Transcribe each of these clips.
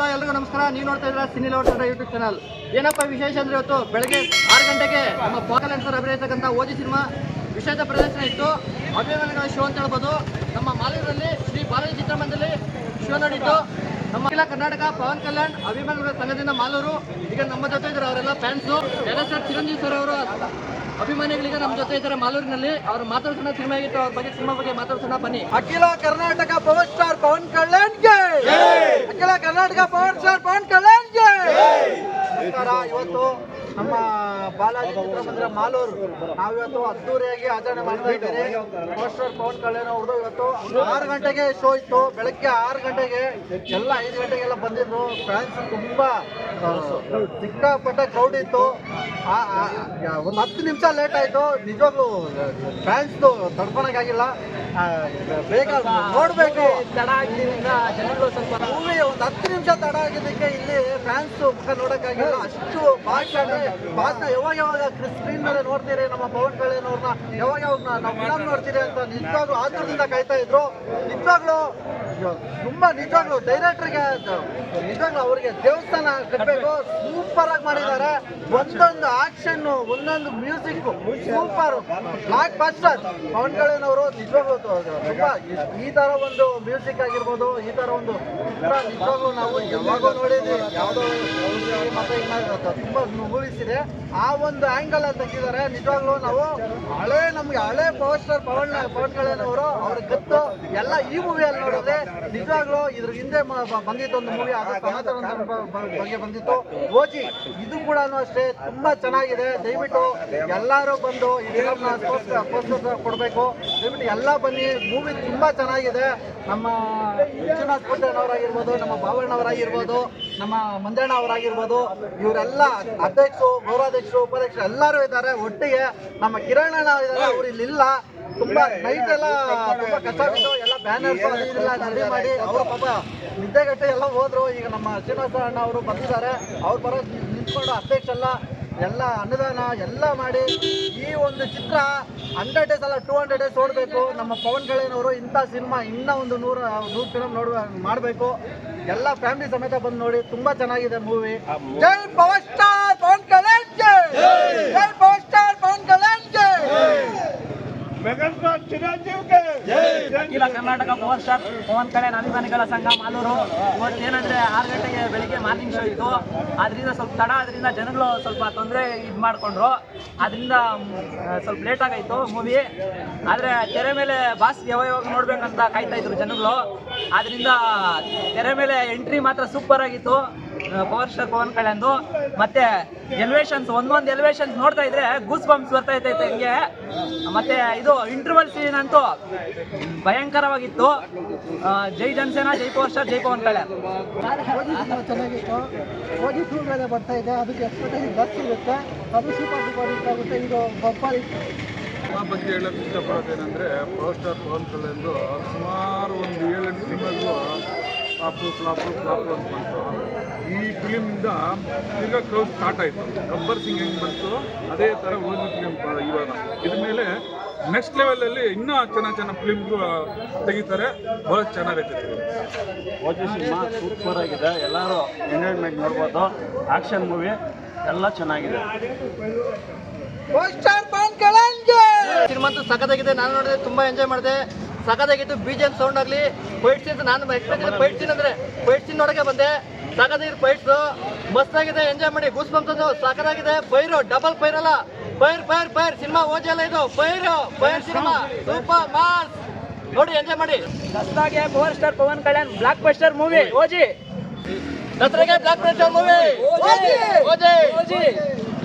Hello ಎಲ್ರಿಗೂ ನಮಸ್ಕಾರ. ನೀವು ನೋಡ್ತಾ ಇದ್ದೀರಾ ಸಿನಿ ಲವರ್ ಯೂಟ್ಯೂಬ್ ಚಾನಲ್ ಏನಪ್ಪ ವಿಶೇಷ ಅಂದ್ರೆ ಇವತ್ತು ಬೆಳಗ್ಗೆ ಆರು ಗಂಟೆಗೆ ನಮ್ಮ ಪೋಕಲ್ ಸರ್ ಅಭಿನಯಿಸತಕ್ಕಂಥ ಓಜಿ ಸಿನಿಮಾ ವಿಶೇಷ ಪ್ರದರ್ಶನ ಇತ್ತು. ಅಭಿಮಾನಿಗಳ ಶೋ ಅಂತ ಹೇಳ್ಬೋದು. ನಮ್ಮ ಮಾಲೂರಲ್ಲಿ ಶ್ರೀ ಬಾಲಾಜಿ ಚಿತ್ರಮಂದಿರಲ್ಲಿ ಶೋ ನಡೀತು ನಮ್ಮ ಅಖಿಲ ಕರ್ನಾಟಕ ಪವನ್ ಕಲ್ಯಾಣ್ ಅಭಿಮಾನಿಗಳ ಸಂಘದಿಂದ ಮಾಲೂರು, ಈಗ ನಮ್ಮ ಜೊತೆ ಇದ್ದಾರೆ ಅವರೆಲ್ಲ ಫ್ಯಾನ್ಸು ಸರ್ ಚಿರಂಜೀವಿ ಸರ್ ಅವರು ಅಭಿಮಾನಿಗಳಿಗೆ ನಮ್ಮ ಜೊತೆ ಇದ್ದಾರೆ ಮಾಲೂರಿನಲ್ಲಿ. ಅವ್ರು ಮಾತಾಡ್ಸೋಣ, ಸಿನಿಮಾ ಆಗಿತ್ತು. ಅವ್ರ ಬಗ್ಗೆ, ಸಿನಿಮಾ ಬಗ್ಗೆ ಮಾತಾಡ್ಸೋಣ, ಬನ್ನಿ. ಅಖಿಲ ಕರ್ನಾಟಕ ಪವರ್ ಸ್ಟಾರ್ ಪವನ್ ಕಲ್ಯಾಣ್ಗೆ ಅಖಿಲ ಕರ್ನಾಟಕ ಪವರ್ ಸ್ಟಾರ್ ಪವನ್ ಜೈ ನಮಸ್ಕಾರ ಇವತ್ತು ನಮ್ಮ ಬಾಲಾಜಿ ಚಿತ್ರಮಂದಿರ ಮಾಲೂರು. ನಾವಿವತ್ತು ಅದ್ದೂರಿಯಾಗಿ ಆಚರಣೆ ಮಾಡ್ತಾ ಇದ್ದೀರಿ ಪವರ್ ಪವನ್ ಕಲ್ಯಾಣ್ ಅವ್ರದ್ದು ಇವತ್ತು ಆರು ಗಂಟೆಗೆ ಶೋ ಇತ್ತು. ಬೆಳಗ್ಗೆ ಆರು ಗಂಟೆಗೆ ಎಲ್ಲ ಐದು ಗಂಟೆಗೆಲ್ಲ ಬಂದಿದ್ರು. ಫ್ಯಾನ್ಸ್ ತುಂಬಾ ಸಿಕ್ಕಾಪಟ್ಟ ಕ್ರೌಡ್ ಇತ್ತು. ಒಂದು ಹತ್ತು ನಿಮಿಷ ಲೇಟ್ ಆಯ್ತು. ನಿಜವಾಗ್ಲೂ ಫ್ಯಾನ್ಸ್ದು ತಡ್ಕೊಳಕ್ಕಾಗಿಲ್ಲ. ಬೇಗ ನೋಡ್ಬೇಕು. ತಡ ಆಗಿದ್ದರಿಂದ ಜನಗಳು ಸ್ವಲ್ಪ ಮೂವಿ ಒಂದು ಹತ್ತು ನಿಮಿಷ ತಡ ಆಗಿದ್ದಕ್ಕೆ ಇಲ್ಲಿ ಫ್ಯಾನ್ಸ್ ಮುಖ ನೋಡೋಕ್ಕಾಗಿಲ್ಲ. ಅಷ್ಟು ಭಾಷಣ ಭಾಷಣ ಯಾವಾಗ ಯಾವಾಗ ಸ್ಕ್ರೀನ್ ಮೇಲೆ ನೋಡ್ತೀರಿ, ನಮ್ಮ ಪವನ್ ಕಲ್ಯಾಣ್ ಅವ್ರನ್ನ ಯಾವಾಗ ಯಾವಾಗ ನಾವು ಫಿಲಮ್ ನೋಡ್ತೀರಿ ಅಂತ ನಿಜವಾಗ್ಲೂ ಆತುರದಿಂದ ಕಾಯ್ತಾ ಇದ್ರು. ನಿಜವಾಗ್ಲು ತುಂಬಾ ನಿಜವಾಗ್ಲೂ ಡೈರೆಕ್ಟರ್ಗೆ ನಿಜವಾಗ್ಲೂ ಅವರಿಗೆ ದೇವಸ್ಥಾನ ಕಟ್ಟಬೇಕು ಸೂಪರ್ ಆಗಿ ಮಾಡಿದ್ದಾರೆ. ಒಂದೊಂದು ಆಕ್ಷನ್ ಒಂದೊಂದು music super blockbuster Pavan Kalyan ಅವರು ನಿಜವಾಗ್ಲೂ ಈ- ತರ ಒಂದು ಮ್ಯೂಸಿಕ್ ಆಗಿರ್ಬೋದು, ಈ ತರ ಒಂದು ನಿಜವಾಗ್ಲೂ ನಾವು ಯಾವಾಗೋ ನೋಡಿದ್ವಿ, ಯಾವುದೋ ತುಂಬಾ ಮೂವೀಸ್ ಆ ಒಂದು ಆಂಗಲ್ ಅಲ್ಲಿ ತೆಗಿದ್ದಾರೆ ನಿಜವಾಗ್ಲೂ ನಾವು ಹಳೆ ನಮ್ಗೆ ಹಳೆ ಪವರ್ ಸ್ಟಾರ್ ಪವನ್ ಪವನ್ ಅವರು ಅವ್ರ ಗತ್ತು ಎಲ್ಲ ಈ ಮೂವಿಯಲ್ಲಿ ನೋಡಿದ್ರೆ ನಿಜವಾಗ್ಲೂ ಇದ್ರ ಹಿಂದೆ ಬಂದಿತ್ತು ಒಂದು ಮೂವಿ ಅದು ಬಗ್ಗೆ ಬಂದಿತ್ತು. ಓಜಿ, ಇದು ಕೂಡ ಅಷ್ಟೇ, ತುಂಬಾ ಚೆನ್ನಾಗಿದೆ. ದಯವಿಟ್ಟು ಎಲ್ಲರೂ ಬಂದು ಈ ಫಿಲಮ್ನ ಕೊಡಬೇಕು. ದಯವಿಟ್ಟು ಎಲ್ಲ ಬನ್ನಿ ಮೂವಿ ತುಂಬಾ ಚೆನ್ನಾಗಿದೆ. ನಮ್ಮ ವಿಶ್ವನಾಥ್ ಪುಟ್ಟಣ್ಣವರಾಗಿರ್ಬೋದು ನಮ್ಮ ಭಾವಣ್ಣವರಾಗಿರ್ಬೋದು ನಮ್ಮ ಮಂಜಣ್ಣ ಅವರಾಗಿರ್ಬೋದು, ಇವರೆಲ್ಲ ಅಧ್ಯಕ್ಷರು ಗೌರವಾಧ್ಯಕ್ಷರು ಉಪಾಧ್ಯಕ್ಷರು ಎಲ್ಲರೂ ಇದ್ದಾರೆ. ಒಟ್ಟಿಗೆ ನಮ್ಮ ಕಿರಣ್ ಅಣ್ಣ ಇದ್ದಾರೆ, ಅವ್ರು ಇಲ್ಲಿ ಇಲ್ಲ. ತುಂಬಾ ನೈಟ್ ಎಲ್ಲ ತುಂಬಾ ಕಷ್ಟ ಬಿಟ್ಟು ಎಲ್ಲ ಬ್ಯಾನರ್ಸ್ ರೆಡಿ ಮಾಡಿ ಅವರು ಪಾಪ ನಿದ್ದೆಗಟ್ಟೆ ಎಲ್ಲ ಹೋದ್ರು. ಈಗ ನಮ್ಮ ಶ್ರೀನಿವಾಸ ಅಣ್ಣ ಅವರು ಬಂದಿದ್ದಾರೆ. ಅವ್ರು ಬರೋ ನಿಂತ್ಕೊಂಡು ಅಧ್ಯಕ್ಷ ಎಲ್ಲ ಎಲ್ಲ ಅನುದಾನ ಎಲ್ಲ ಮಾಡಿ ಈ ಒಂದು ಚಿತ್ರ ಹಂಡ್ರೆಡ್ ಡೇಸ್ ಅಲ್ಲ ಟೂ ಹಂಡ್ರೆಡ್ ಡೇಸ್ ಓಡಬೇಕು. ನಮ್ಮ ಪವನ್ ಕಲ್ಯಾಣ್ ಅವರು ಇಂಥ ಸಿನಿಮಾ ಇನ್ನೂ ಒಂದು ನೂರು ನೂರು ಫಿಲಮ್ ನೋಡುವ ಮಾಡಬೇಕು. ಎಲ್ಲ ಫ್ಯಾಮಿಲಿ ಸಮೇತ ಬಂದು ನೋಡಿ ತುಂಬಾ ಚೆನ್ನಾಗಿದೆ ಮೂವಿ ಜೈ ಪವರ್ ಸ್ಟಾರ್ ಪವನ್ ಕಲ್ಯಾಣ್ ಜೈ! ಸ್ಟಾರ್ ಪವನ್ ಜೈ ಅಖಿಲ ಕರ್ನಾಟಕ ಪವರ್ ಸ್ಟಾರ್ ಪವನ್ ಕಲ್ಯಾಣ್ ಅಭಿಮಾನಿಗಳ ಸಂಘ ಮಾಲೂರು. ಇವತ್ತು ಏನಂದ್ರೆ ಆರು ಗಂಟೆಗೆ ಬೆಳಿಗ್ಗೆ ಮಾರ್ನಿಂಗ್ ಶೋ ಇತ್ತು. ಅದರಿಂದ ಸ್ವಲ್ಪ ತಡ ಅದರಿಂದ ಜನಗಳು ಸ್ವಲ್ಪ ತೊಂದರೆ ಇದು ಮಾಡಿಕೊಂಡ್ರು. ಅದರಿಂದ ಸ್ವಲ್ಪ ಲೇಟ್ ಆಗೈತು ಮೂವಿ ಆದರೆ ತೆರೆ ಮೇಲೆ ಬಾಸ್ ಯಾವಾಗ ನೋಡ್ಬೇಕಂತ ಕಾಯ್ತಾ ಇದ್ರು ಜನಗಳು. ಅದರಿಂದ ತೆರೆ ಮೇಲೆ ಎಂಟ್ರಿ ಮಾತ್ರ ಸೂಪರ್ ಆಗಿತ್ತು. ಪವರ್ ಸ್ಟಾರ್ ಪವನ್ ಕಲ್ಯಾಣ್ದು ಮತ್ತೆ ಎಲಿವೇಶನ್ಸ್ ಒಂದೊಂದು ಎಲಿವೇಶನ್ಸ್ ನೋಡ್ತಾ ಇದ್ರೆ ಗೂಸ್ ಬಂಪ್ಸ್ ಬರ್ತಾ ಇರ್ತೈತೆ ಹಿಂಗೆ. ಮತ್ತೆ ಇದು ಇಂಟರ್ವಲ್ ಸೀನ್ ಅಂತೂ ಭಯಂಕರವಾಗಿತ್ತು. ಜೈ ಜನಸೇನಾ ಜೈ ಪವರ್ ಸ್ಟಾರ್ ಜೈ ಪವನ್ ಕಲ್ಯಾಣ್. ಚೆನ್ನಾಗಿತ್ತು. ಓದಿ ಟೂ ಮೇಲೆ ಬರ್ತಾ ಇದೆ. ಅದಕ್ಕೆ ಎಕ್ಸ್ಪೆಕ್ಟೇಷನ್ ಜಾಸ್ತಿ ಇರುತ್ತೆ. ಅದು ಸೂಪರ್ ಸೂಪರ್ ಆಗುತ್ತೆ. ಇದು ಬಬ್ಬರ್ ಸಿನಿಮಾ ಬಗ್ಗೆ ಹೇಳಕ್ಕೆ ಇಷ್ಟಪಡೋದೇನೆಂದರೆ ಪವರ್ ಸ್ಟಾರ್ ಪವನ್ ಕಲ್ಯಾಣ್ ಸುಮಾರು ಒಂದು ಏಳೆಂಟು ಸಿನಿಮಾಗಳು ಫ್ಲಾಪು ಫ್ಲಾಪು ಫ್ಲಾಪು ಅಂತ ಬಂತು. ಈ ಫಿಲಿಮಿಂದ ಈಗ ಕ್ರೌಡ್ ಸ್ಟಾರ್ಟ್ ಆಯಿತು. ಗಬ್ಬರ್ ಸಿಂಗ್ ಹೆಂಗೆ ಬಂತು ಅದೇ ಥರ ಓದಿ ಫಿಲಿಮ್ ಇವಾಗ. ಇದ್ರ ಮೇಲೆ ನೆಕ್ಸ್ಟ್ ಲೆವೆಲಲ್ಲಿ ಇನ್ನೂ ಚೆನ್ನಾಗಿ ಚೆನ್ನಾಗಿ ಫಿಲಿಮ್ಗಳು ತೆಗಿತಾರೆ. ಭಾಳ ಚೆನ್ನಾಗೈತೆ ಫಿಲಿಮ್ ಓಜಿ ಸಿನಿಮಾ ಸೂಪರ್ ಆಗಿದೆ. ಎಲ್ಲರೂ ಎಂಜಾಯ್ಮೆಂಟ್ ನೋಡ್ಬೋದು. ಆಕ್ಷನ್ ಮೂವಿ ಎಲ್ಲ ಚೆನ್ನಾಗಿದೆ. ಸಿನಿಮಾ ಅಂತೂ ಸಖತ್ತಾಗಿದೆ. ನಾನು ನೋಡಿದೆ ತುಂಬಾ ಎಂಜಾಯ್ ಮಾಡಿದೆ. ಸಖತ್ತಾಗಿತ್ತು. ಬಿ ಜಿ ಎಂ ಸೌಂಡ್ ಆಗಲಿ ಫೈಟ್ ಸೀನ್ ನಾನು ಎಕ್ಸ್ಪೆಕ್ಟ್ ಫೈಟ್ ಸೀನ್ ಅಂದ್ರೆ ಫೈಟ್ ಸೀನ್ ನೋಡಕ್ಕೆ ಬಂದೆ. ಸಖತ್ತಾಗಿದೆ ಫೈಟ್ಸ್ ಮಸ್ತಾಗಿದೆ ಎಂಜಾಯ್ ಮಾಡಿ ಗೂಸ್ ಬಂಪ್ಸ್ ಅದು ಸಖತ್ತಾಗಿದೆ ಪೈರು ಡಬಲ್ ಫೈರ್ ಅಲ್ಲ. Fire fire fire cinema OG ಅಲ್ಲ ಇದು. Fire fire cinema. Super mass ನೋಡಿ ಎಂಜಾಯ್ ಮಾಡಿ. ಹೊಸದಾಗಿ power star Pavan Kalyan blockbuster movie OG ದಸರಾಗೆ block blockbuster movie OG! OG OG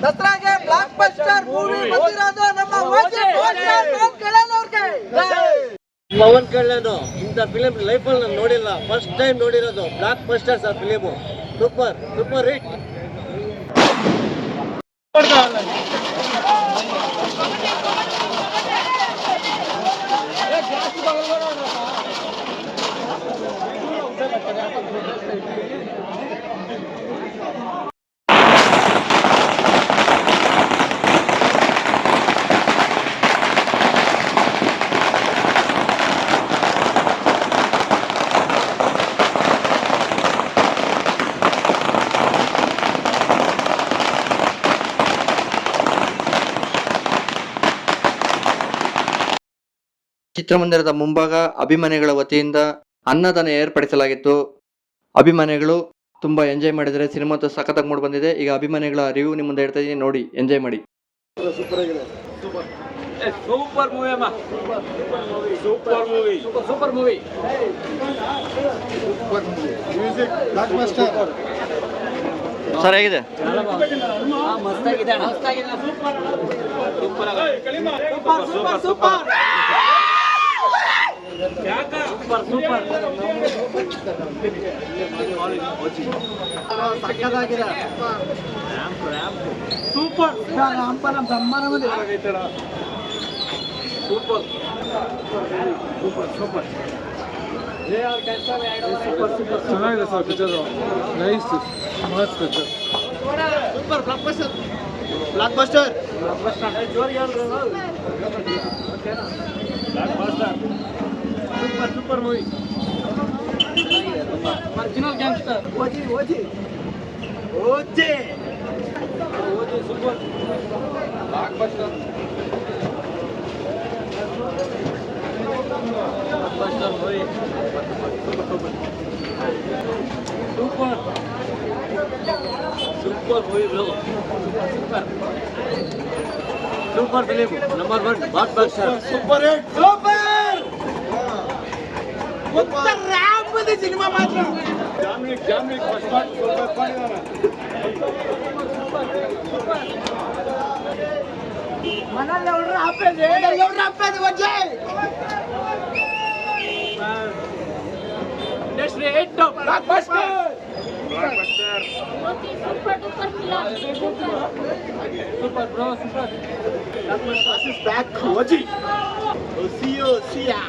ದಸರಾಗೆ blockbuster movie ಬಂದಿರೋದು ನಮ್ಮ ಓಜಿ ಪವನ್ ಕಲ್ಯಾಣ್ ಅವ್ರಿಗೆ ಪವನ್ ಕಲ್ಯಾಣ್ ಇಂಥ ಫಿಲಿಮ್ ಲೈಫಲ್ಲಿ ನಾನು ನೋಡಿಲ್ಲ. ಫಸ್ಟ್ ಟೈಮ್ ನೋಡಿರೋದು ಬ್ಲಾಕ್ ಬಸ್ಟರ್ ಆ ಫಿಲಿಮು ಸೂಪರ್ ಸೂಪರ್ ಹಿಟ್ ಚಿತ್ರಮಂದಿರದ ಮುಂಭಾಗ ಅಭಿಮಾನಿಗಳ ವತಿಯಿಂದ ಅನ್ನದಾನ ಏರ್ಪಡಿಸಲಾಗಿತ್ತು. ಅಭಿಮಾನಿಗಳು ತುಂಬಾ ಎಂಜಾಯ್ ಮಾಡಿದರೆ ಸಿನಿಮಾ ಅಂತೂ ಸಖತ್ತಾಗಿ ಮೂಡಿ ಬಂದಿದೆ. ಈಗ ಅಭಿಮಾನಿಗಳ ರಿವ್ಯೂ ನಿಮ್ಮ ಮುಂದೆ ಇಡ್ತಾ ಇದೀನಿ ನೋಡಿ ಎಂಜಾಯ್ ಮಾಡಿ. ಸೂಪರ್ ಮೂವಿ ಅಮ್ಮ. Super movie. Super movie. Sir ಹೇಗಿದೆ? ಮಸ್ತಾಗಿದೆ super super super. Super super super Hampana Brahmananda ಚೆನ್ನಾಗಿದೆ ಸರ್ ಪಿಕ್ಚರ್ ನೈಸ್ ಮಸ್ತ್ picture super blockbuster super super movie original gangster OG OG OG OG super super super movie bro super film number one blockbuster super hit super ಉತ್ತರ ರಾಮದ cinema ಮಾತ್ರ ಜಾಮ್ನಿಕ್ ಜಾಮ್ನಿಕ್ first part ಸ್ವಲ್ಪ ಮಾಡಿದಾರೆ ಮನೆಯಲ್ಲಿ ಅವ್ರ ಹಾಪೇದೆ ಅವ್ರ ಹಾಪೇದೆ ವಜ್ಜೆ industry hit blockbuster super duper film super bro super back OG ಸಿಯೋ ಸಿಯಾ